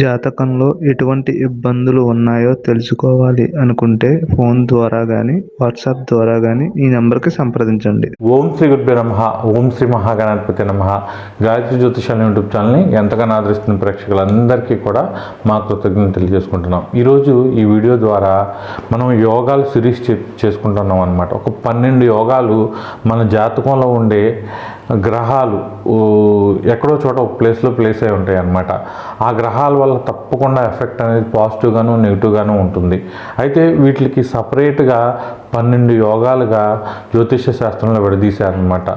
జాతకంలో ఎటువంటి ఇబ్బందులు ఉన్నాయో తెలుసుకోవాలి అనుకుంటే ఫోన్ ద్వారా కానీ వాట్సాప్ ద్వారా కానీ ఈ నెంబర్కి సంప్రదించండి. ఓం శ్రీ గురుభ్య నమ ఓం శ్రీ మహాగణాధిపతి నమ. గాయత్రి జ్యోతిషాల యూట్యూబ్ ఛానల్ని ఎంతగానో ఆదరిస్తున్న ప్రేక్షకులందరికీ కూడా మా కృతజ్ఞత తెలియజేసుకుంటున్నాం. ఈరోజు ఈ వీడియో ద్వారా మనం యోగాలు సిరీస్ చే చేసుకుంటున్నాం అనమాట ఒక పన్నెండు యోగాలు మన జాతకంలో ఉండే గ్రహాలు ఎక్కడో చోట ఒక ప్లేస్లో ప్లేస్ అయి ఉంటాయి అన్నమాట. ఆ గ్రహాల వల్ల తప్పకుండా ఎఫెక్ట్ అనేది పాజిటివ్గాను నెగిటివ్గాను ఉంటుంది. అయితే వీటికి సపరేట్గా పన్నెండు యోగాలుగా జ్యోతిష శాస్త్రంలో విడదీశారనమాట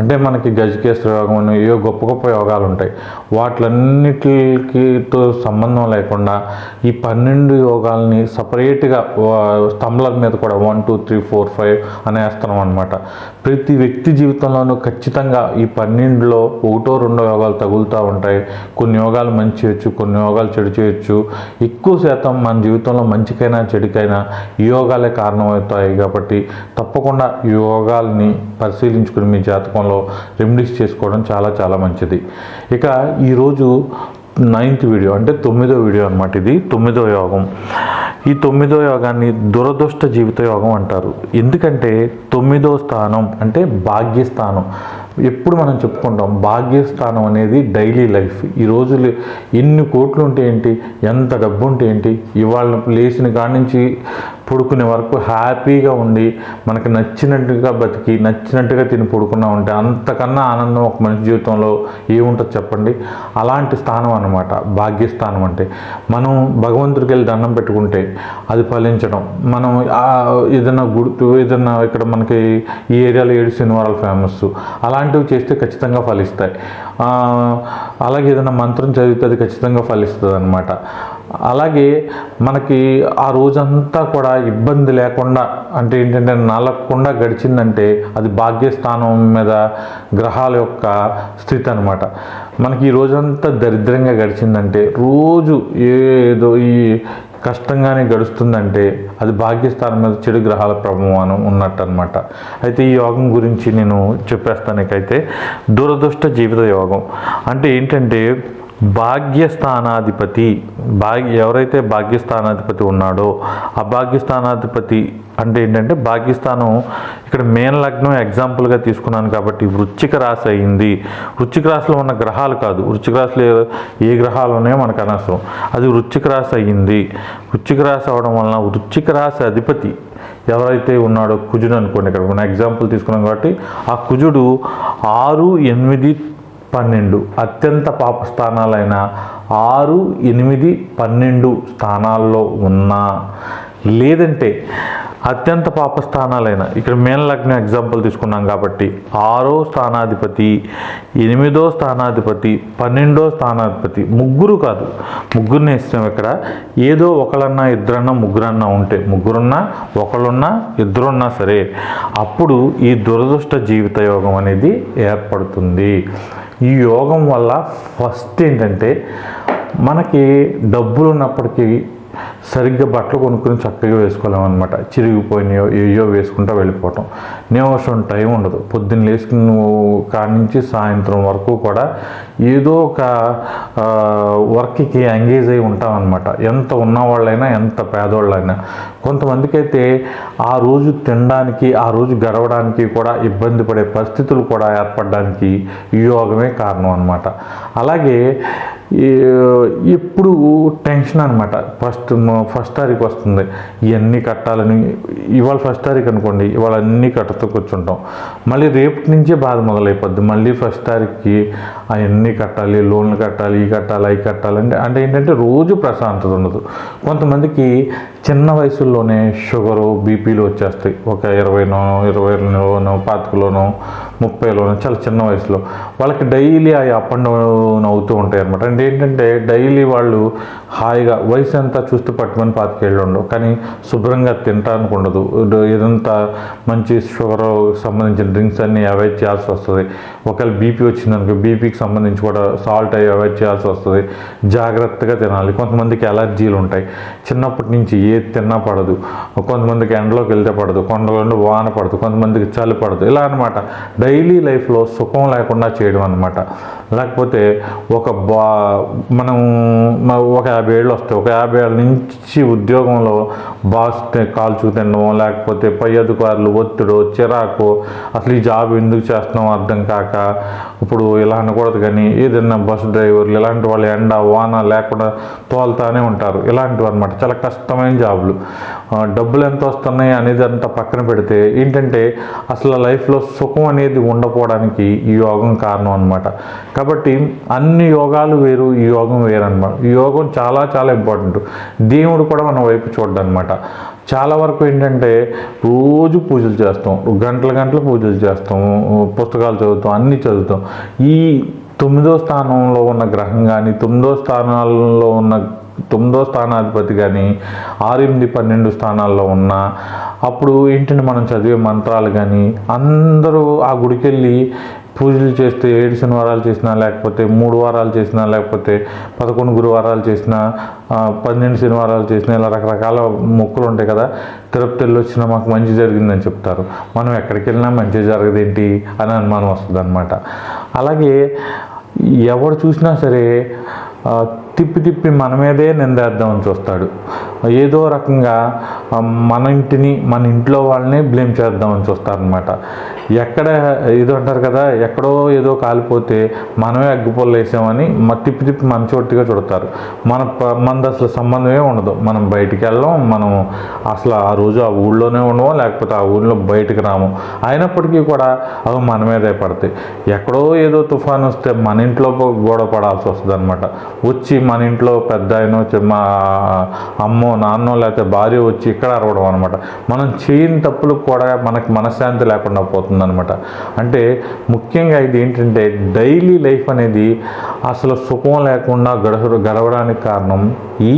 అంటే మనకి గజకేశ్వర యోగం అని ఏవో గొప్ప గొప్ప యోగాలు ఉంటాయి వాటిలన్నిటితో సంబంధం లేకుండా ఈ పన్నెండు యోగాల్ని సపరేట్గా స్తంభాల మీద కూడా one two three four five అనే వేస్తున్నాం అనమాట ప్రతి వ్యక్తి జీవితంలోనూ ఖచ్చితంగా ఈ పన్నెండులో ఒకటో రెండో యోగాలు తగులుతూ ఉంటాయి. కొన్ని యోగాలు మంచి చేయొచ్చు కొన్ని యోగాలు చెడు చేయొచ్చు. ఎక్కువ శాతం మన జీవితంలో మంచికైనా చెడుకైనా ఈ యోగాలే కారణమవుతాయిగా కాబట్టి తప్పకుండా ఈ యోగాల్ని పరిశీలించుకుని మీ జాతకంలో రెమెడీస్ చేసుకోవడం చాలా చాలా మంచిది. ఇక ఈరోజు నైన్త్ వీడియో అంటే తొమ్మిదో వీడియో అనమాట ఇది తొమ్మిదో యోగం. ఈ తొమ్మిదో యోగాన్ని దురదృష్ట జీవిత యోగం అంటారు. ఎందుకంటే తొమ్మిదో స్థానం అంటే భాగ్యస్థానం. ఎప్పుడు మనం చెప్పుకుంటాం భాగ్యస్థానం అనేది డైలీ లైఫ్ ఈ రోజులు ఎన్ని కోట్లు ఉంటే ఏంటి ఎంత డబ్బు ఉంటే ఏంటి ఇవాళ లేచిన కాడి నుంచి పడుకునే వరకు హ్యాపీగా ఉండి మనకి నచ్చినట్టుగా బతికి నచ్చినట్టుగా తిని పడుకున్నా ఉంటే అంతకన్నా ఆనందం ఒక మనిషి జీవితంలో ఏముంటుందో చెప్పండి? అలాంటి స్థానం అనమాట భాగ్యస్థానం అంటే మనం భగవంతుడికి వెళ్ళి దండం పెట్టుకుంటే అది ఫలించడం. మనం ఏదైనా గుర్తు ఏదైనా ఇక్కడ మనకి ఈ ఏరియాలో ఏడు శనివారాలు ఫేమస్. అలాంటివి చేస్తే ఖచ్చితంగా ఫలిస్తాయి. అలాగే ఏదైనా మంత్రం చదివితే అది ఖచ్చితంగా ఫలిస్తుంది అనమాట అలాగే మనకి ఆ రోజంతా కూడా ఇబ్బంది లేకుండా అంటే ఏంటంటే నలగకుండా గడిచిందంటే అది భాగ్యస్థానం మీద గ్రహాల యొక్క స్థితి అనమాట మనకి ఈ రోజంతా దరిద్రంగా గడిచిందంటే రోజు ఏదో ఈ కష్టంగానే గడుస్తుందంటే అది భాగ్యస్థానం మీద చెడు గ్రహాల ప్రభావం ఉన్నట్టు అనమాట అయితే ఈ యోగం గురించి నేను చెప్పేస్తానికైతే దురదృష్ట జీవిత యోగం. అంటే ఏంటంటే భాగ్యస్థానాధిపతి భాగ్య ఎవరైతే భాగ్యస్థానాధిపతి ఉన్నాడో ఆ భాగ్యస్థానాధిపతి అంటే ఏంటంటే భాగ్యస్థానం ఇక్కడ మేన లగ్నం ఎగ్జాంపుల్గా తీసుకున్నాను కాబట్టి వృచ్చిక రాశి అయింది. వృచ్చిక రాశిలో ఉన్న గ్రహాలు కాదు. వృచ్చిక రాశిలో ఏ గ్రహాలు ఉన్నాయో మనకు అనవసరం. అది వృచ్చిక రాశి అయ్యింది వృచ్చిక రాశి అవడం వలన వృచ్చిక రాశి అధిపతి ఎవరైతే ఉన్నాడో కుజుడు అనుకోండి. ఇక్కడ మనం ఎగ్జాంపుల్ తీసుకున్నాం కాబట్టి ఆ కుజుడు ఆరు ఎనిమిది పన్నెండు. అత్యంత పాప స్థానాలైన ఆరు ఎనిమిది పన్నెండు స్థానాల్లో ఉన్నా. లేదంటే అత్యంత పాప స్థానాలైన ఇక్కడ మేన లగ్న ఎగ్జాంపుల్ తీసుకున్నాం కాబట్టి ఆరో స్థానాధిపతి ఎనిమిదో స్థానాధిపతి పన్నెండో స్థానాధిపతి ముగ్గురు కాదు. ముగ్గురిని ఇస్తాం ఇక్కడ. ఏదో ఒకళ్ళన్నా ఇద్దరన్నా ముగ్గురన్నా ఉంటే ముగ్గురున్నా ఒకళ్ళున్నా ఇద్దరున్నా సరే అప్పుడు ఈ దురదృష్ట జీవిత యోగం అనేది ఏర్పడుతుంది. ఈ యోగం వల్ల ఫస్ట్ ఏంటంటే మనకి డబ్బులు ఉన్నప్పటికీ సరిగ్గా బట్టలు కొనుక్కుని చక్కగా వేసుకోలేమన్నమాట. చిరిగిపోయినాయో ఏయో వేసుకుంటా వెళ్ళిపోవటం. నివసం టైం ఉండదు. పొద్దున్న లేచుకుని నువ్వు కాడి నుంచి సాయంత్రం వరకు కూడా ఏదో ఒక వర్క్కి ఎంగేజ్ అయి ఉంటాం అనమాట ఎంత ఉన్నవాళ్ళైనా ఎంత పేదవాళ్ళైనా కొంతమందికి అయితే ఆ రోజు తినడానికి ఆ రోజు గడవడానికి కూడా ఇబ్బంది పడే పరిస్థితులు కూడా ఏర్పడడానికి ఈ యోగమే కారణం అనమాట అలాగే ఈ- ఎప్పుడు టెన్షన్ అనమాట ఫస్ట్ ఫస్ట్ తారీఖు వస్తుంది. ఇవన్నీ కట్టాలని ఇవాళ ఫస్ట్ తారీఖు అనుకోండి ఇవాళ అన్నీ కట్టతూ కూర్చుంటాం. మళ్ళీ రేపటి నుంచే బాధ మొదలైపోద్ది. మళ్ళీ ఫస్ట్ తారీఖుకి అవన్నీ కట్టాలి లోన్లు కట్టాలి ఈ కట్టాలి అవి కట్టాలి అంటే అంటే ఏంటంటే రోజు ప్రశాంతత ఉండదు. కొంతమందికి చిన్న వయసుల్లోనే షుగరు బీపీలు వచ్చేస్తాయి. ఒక ఇరవైలోనో ఇరవైలోనో పాతికలోనో ముప్పైలో చాలా చిన్న వయసులో. వాళ్ళకి డైలీ అవి అప్ అండ్ డౌన్ అవుతూ ఉంటాయి అనమాట అంటే ఏంటంటే డైలీ వాళ్ళు హాయిగా వయసు అంతా చూస్తూ పట్టుమని పాతికేళ్ళు ఉండవు కానీ శుభ్రంగా తినడానికి ఉండదు. ఇదంతా మంచి షుగర్ సంబంధించిన డ్రింక్స్ అన్ని అవాయిడ్ చేయాల్సి వస్తుంది. ఒకవేళ బీపీ వచ్చిందనుకో బీపీకి సంబంధించి కూడా సాల్ట్ అవి అవాయిడ్ చేయాల్సి వస్తుంది. జాగ్రత్తగా తినాలి. కొంతమందికి ఎలర్జీలు ఉంటాయి. చిన్నప్పటి నుంచి ఏది తిన్నా పడదు. కొంతమందికి ఎండలోకి వెళ్తే పడదు. కొండలో వాన పడదు. కొంతమందికి చలి పడదు. ఇలా అనమాట డైలీ లైఫ్లో సుఖం లేకుండా చేయడం అనమాట లేకపోతే ఒక బా మనం ఒక యాభై ఏళ్ళు వస్తాయి ఒక యాభై ఏళ్ళ నుంచి ఉద్యోగంలో బాస్ కాల్చుకు తినడం లేకపోతే పై అధికారులు ఒత్తిడు చిరాకు అసలు ఈ జాబ్ ఎందుకు చేస్తున్నాం అర్థం కాక ఇప్పుడు ఇలా అనకూడదు కానీ ఏదైనా బస్సు డ్రైవర్లు ఇలాంటి వాళ్ళు ఎండ వాన లేకుండా తోలుతానే ఉంటారు. ఇలాంటివి అనమాట చాలా కష్టమైన జాబులు. డబ్బులు ఎంత వస్తున్నాయి అనేది అంతా పక్కన పెడితే ఏంటంటే అసలు లైఫ్లో సుఖం అనేది ఉండకపోవడానికి ఈ యోగం కారణం అనమాట కాబట్టి అన్ని యోగాలు వేరు ఈ యోగం వేరు అనమాట ఈ యోగం చాలా చాలా ఇంపార్టెంట్ దేవుడు కూడా మన వైపు చూడడం అనమాట చాలా వరకు ఏంటంటే రోజు పూజలు చేస్తాం. గంటల గంటలు పూజలు చేస్తాం. పుస్తకాలు చదువుతాం అన్నీ చదువుతాం. ఈ తొమ్మిదో స్థానంలో ఉన్న గ్రహం కానీ తొమ్మిదో స్థానాల్లో ఉన్న తొమ్మిదో స్థానాధిపతి కానీ ఆరు ఎనిమిది పన్నెండు స్థానాల్లో ఉన్న అప్పుడు ఏంటంటే మనం చదివే మంత్రాలు కానీ అందరూ ఆ గుడికి వెళ్ళి పూజలు చేస్తే ఏడు శనివారాలు చేసినా లేకపోతే మూడు వారాలు చేసినా లేకపోతే పదకొండు గురువారాలు చేసినా పన్నెండు శనివారాలు చేసినా ఇలా రకరకాల మొక్కులు ఉంటాయి కదా తిరుపతి వెళ్ళి వచ్చినా మాకు మంచి జరిగిందని చెప్తారు. మనం ఎక్కడికి వెళ్ళినా మంచి జరగదేంటి అని అనుమానం వస్తుంది అనమాట అలాగే ఎవరు చూసినా సరే తిప్పి తిప్పి మన మీదే నిందేద్దామని చూస్తాడు. ఏదో రకంగా మన ఇంటిని మన ఇంట్లో వాళ్ళని బ్లేమ్ చేద్దామని చూస్తారనమాట ఎక్కడ ఏదో అంటారు కదా ఎక్కడో ఏదో కాలిపోతే మనమే అగ్గిపొల్ల వేసామని మన తిప్పి తిప్పి మన చోటుగా చూడతారు. మన ప- మనది అసలు సంబంధమే ఉండదు. మనం బయటికి వెళ్ళాం మనం అసలు ఆ రోజు ఆ ఊళ్ళోనే ఉండము లేకపోతే ఆ ఊళ్ళో బయటికి రాము. అయినప్పటికీ కూడా అవి మన మీదే పడతాయి. ఎక్కడో ఏదో తుఫాన్ వస్తే మన ఇంట్లో గొడవ పడాల్సి వస్తుంది అనమాట వచ్చి మన ఇంట్లో పెద్ద ఆయన మా అమ్మో నాన్నో లేకపోతే భార్య వచ్చి ఇక్కడ అరవడం అనమాట మనం చేయని తప్పులకు కూడా మనకు మనశ్శాంతి లేకుండా పోతుందనమాట అంటే ముఖ్యంగా ఇది ఏంటంటే డైలీ లైఫ్ అనేది అసలు సుఖం లేకుండా గడవ గడవడానికి కారణం ఈ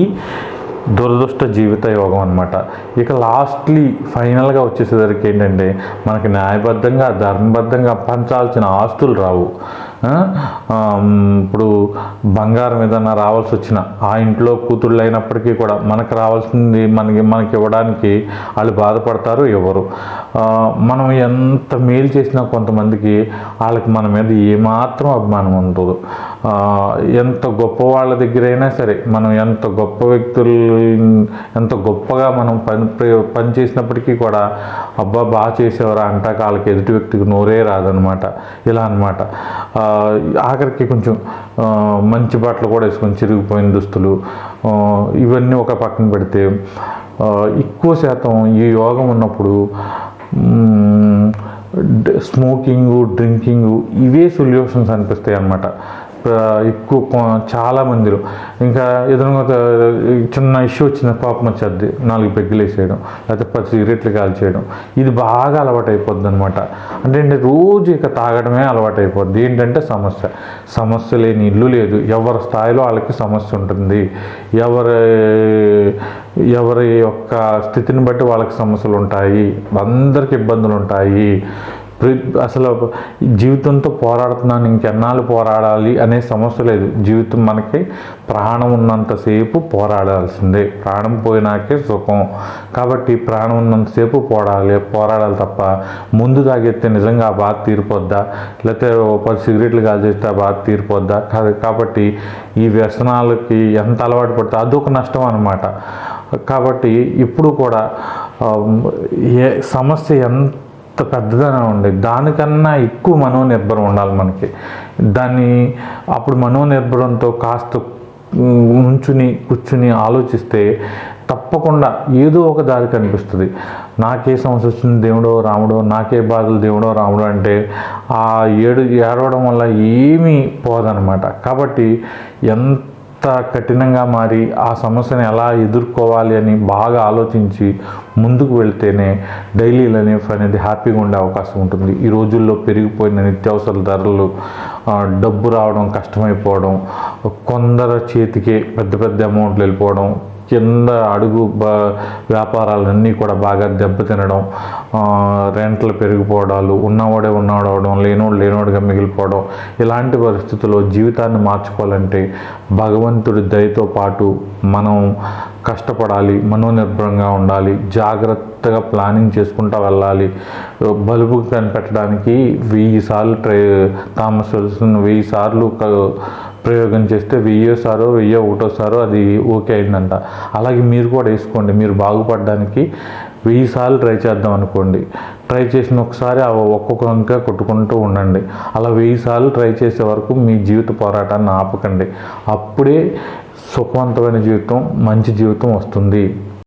దురదృష్ట జీవిత యోగం అనమాట ఇక లాస్ట్లీ ఫైనల్గా వచ్చేసేసరికి ఏంటంటే మనకి న్యాయబద్ధంగా ధర్మబద్ధంగా పంచాల్సిన ఆస్తులు రావు. ఇప్పుడు బంగారం ఏదన్నా రావాల్సి వచ్చిన ఆ ఇంట్లో కూతుళ్ళు అయినప్పటికీ కూడా మనకు రావాల్సింది మనకి మనకి ఇవ్వడానికి వాళ్ళు బాధపడతారు ఎవరు. మనం ఎంత మేలు చేసినా కొంతమందికి వాళ్ళకి మన మీద ఏమాత్రం అభిమానం ఉండదు. ఎంత గొప్ప వాళ్ళ దగ్గరైనా సరే మనం ఎంత గొప్ప వ్యక్తులు ఎంత గొప్పగా మనం పని ప్రయో- పని చేసినప్పటికీ కూడా అబ్బా బాగా చేసేవారా అంటా వాళ్ళకి ఎదుటి వ్యక్తికి నోరే రాదనమాట ఇలా అనమాట ఆఖరికి కొంచెం మంచి బట్టలు కూడా వేసుకొని చిరిగిపోయిన దుస్తులు ఇవన్నీ ఒక పక్కన పెడితే ఎక్కువ శాతం ఈ యోగం ఉన్నప్పుడు స్మోకింగు డ్రింకింగు డ్రింకింగ్ ఇవే సొల్యూషన్స్ అనిపిస్తాయి అన్నమాట ఎక్కువ చాలా మందిలో. ఇంకా ఏదైనా చిన్న ఇష్యూ వచ్చిన కోపం వచ్చేది నాలుగు పెగ్గులేసేయడం లేకపోతే పది సిగరెట్లు కాల్చేయడం ఇది బాగా అలవాటు అయిపోద్ది అనమాట అంటే ఏంటి రోజు ఇక తాగడమే అలవాటు అయిపోద్ది ఏంటంటే సమస్య. సమస్య లేని ఇల్లు లేదు. ఎవరి స్థాయిలో వాళ్ళకి సమస్య ఉంటుంది. ఎవరి ఎవరి యొక్క స్థితిని బట్టి వాళ్ళకి సమస్యలు ఉంటాయి అందరికి ఇబ్బందులు ఉంటాయి అసలు జీవితంతో పోరాడుతున్నాను ఇంకెన్నాళ్ళు పోరాడాలి అనే సమస్య లేదు. జీవితం మనకి ప్రాణం ఉన్నంతసేపు పోరాడాల్సిందే. ప్రాణం పోయినాకే సుఖం. కాబట్టి ప్రాణం ఉన్నంతసేపు పోరాడాలి పోరాడాలి తప్ప ముందు తాగెత్తే నిజంగా ఆ బాధ తీరిపోద్దా? లేకపోతే పది సిగరెట్లు కాల్చేస్తే ఆ బాధ తీరిపోద్దా? కాదు కాబట్టి ఈ వ్యసనాలకి ఎంత అలవాటు పడితే అదొక నష్టం అనమాట కాబట్టి ఇప్పుడు కూడా ఏ సమస్య ఎంత ఎంత పెద్దదనే ఉండే. దానికన్నా ఎక్కువ మనోనిర్భరం ఉండాలి మనకి. దాన్ని అప్పుడు మనోనిర్భరంతో కాస్త ఉంచుని నుంచుని కూర్చుని ఆలోచిస్తే తప్పకుండా ఏదో ఒక దారి కనిపిస్తుంది. నాకే సమస్య వచ్చింది దేవుడో రాముడో నాకే బాధలు దేవుడో రాముడో అంటే ఆ ఏడు ఏడవడం వల్ల ఏమీ పోదనమాట. కాబట్టి ఎంత కఠినంగా మారి ఆ సమస్యను ఎలా ఎదుర్కోవాలి అని బాగా ఆలోచించి ముందుకు వెళ్తేనే డైలీ లైఫ్ అనేది హ్యాపీగా ఉండే అవకాశం ఉంటుంది. ఈ రోజుల్లో పెరిగిపోయిన నిత్యావసర ధరలు డబ్బు రావడం కష్టమైపోవడం కొందరు చేతికే పెద్ద పెద్ద అమౌంట్లు వెళ్ళిపోవడం కింద అడుగు బ వ్యాపారాలన్నీ కూడా బాగా దెబ్బతినడం రెంట్లు పెరిగిపోవడాలు ఉన్నవాడే ఉన్నవాడు అవడం లేనోడు లేనోడుగా మిగిలిపోవడం ఇలాంటి పరిస్థితుల్లో జీవితాన్ని మార్చుకోవాలంటే భగవంతుడి దయతో పాటు మనం కష్టపడాలి మనోనిర్భరంగా ఉండాలి జాగ్రత్తగా ప్లానింగ్ చేసుకుంటూ వెళ్ళాలి బల్బు కనిపెట్టడానికి వెయ్యి సార్లు ట్రై తామస్ వెయ్యి సార్లు ప్రయోగం చేస్తే వెయ్యోసారో వెయ్యో ఒకటోసారో అది ఓకే అయిందంట. అలాగే మీరు కూడా వేసుకోండి. మీరు బాగుపడడానికి వెయ్యి సార్లు ట్రై చేద్దాం అనుకోండి. ట్రై చేసిన ఒకసారి ఒక్కొక్క వంక కొట్టుకుంటూ ఉండండి. అలా వెయ్యి సార్లు ట్రై చేసే వరకు మీ జీవిత పోరాటాన్ని ఆపకండి. అప్పుడే సుఖవంతమైన జీవితం మంచి జీవితం వస్తుంది.